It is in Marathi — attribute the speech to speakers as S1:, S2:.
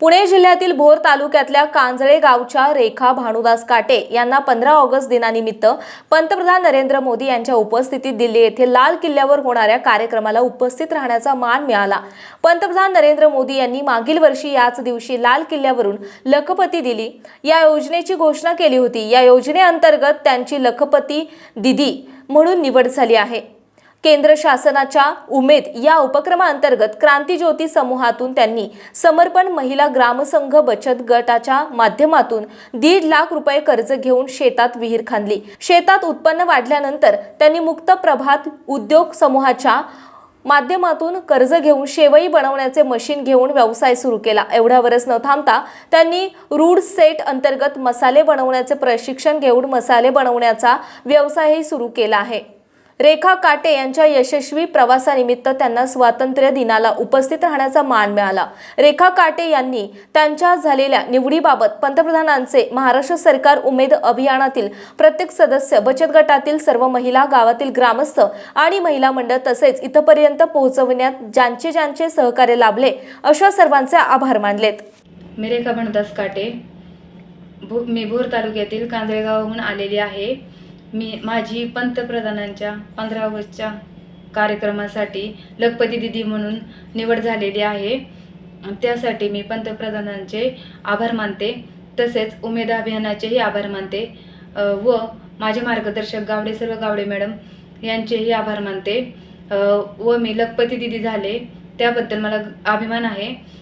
S1: पुणे जिल्ह्यातील भोर तालुक्यातल्या कांजळे गावच्या रेखा भानुदास काटे यांना पंधरा ऑगस्ट दिनानिमित्त पंतप्रधान नरेंद्र मोदी यांच्या उपस्थितीत दिल्ली येथे लाल किल्ल्यावर होणाऱ्या कार्यक्रमाला उपस्थित राहण्याचा मान मिळाला. पंतप्रधान नरेंद्र मोदी यांनी मागील वर्षी याच दिवशी लाल किल्ल्यावरून लखपती दिली. या योजनेची घोषणा केली होती. या योजनेअंतर्गत त्यांची लखपती दिदी म्हणून निवड झाली आहे. केंद्र शासनाच्या उमेद या उपक्रमाअंतर्गत क्रांतीज्योती समूहातून त्यांनी समर्पण महिला ग्रामसंघ बचत गटाच्या माध्यमातून दीड लाख रुपये कर्ज घेऊन शेतात विहीर खांदली. शेतात उत्पन्न वाढल्यानंतर त्यांनी मुक्त प्रभात उद्योग समूहाच्या माध्यमातून कर्ज घेऊन शेवई बनवण्याचे मशीन घेऊन व्यवसाय सुरू केला. एवढ्यावरच न थांबता त्यांनी रूड सेट अंतर्गत मसाले बनवण्याचे प्रशिक्षण घेऊन मसाले बनवण्याचा व्यवसायही सुरू केला आहे. रेखा काटे यांच्या यशस्वी प्रवासानिमित्त त्यांना स्वातंत्र्य दिनाला उपस्थित राहण्याचा मान मिळाला. रेखा काटे यांनी त्यांच्या झालेल्या निवडीबाबत पंतप्रधानांचे महाराष्ट्र सरकार उमेद अभियानातील प्रत्येक सदस्य बचत गटातील सर्व महिला गावातील ग्रामस्थ आणि महिला मंडळ तसेच इथपर्यंत पोहोचवण्यात ज्यांचे ज्यांचे सहकार्य लाभले अशा सर्वांचे आभार मानलेत.
S2: मी रेखा भणदास काटे. भो मी भूर तालुक्यातील कांजळेगावहून आलेली आहे. मी माझी पंतप्रधानांच्या पंधरा ऑगस्टच्या कार्यक्रमासाठी लखपती दिदी म्हणून निवड झालेली आहे. त्यासाठी मी पंतप्रधानांचे आभार मानते. तसेच उमेद अभियानाचेही आभार मानते. व माझे मार्गदर्शक गावडे सर्व गावडे मॅडम यांचेही आभार मानते. व मी लखपती दिदी झाले त्याबद्दल मला अभिमान आहे.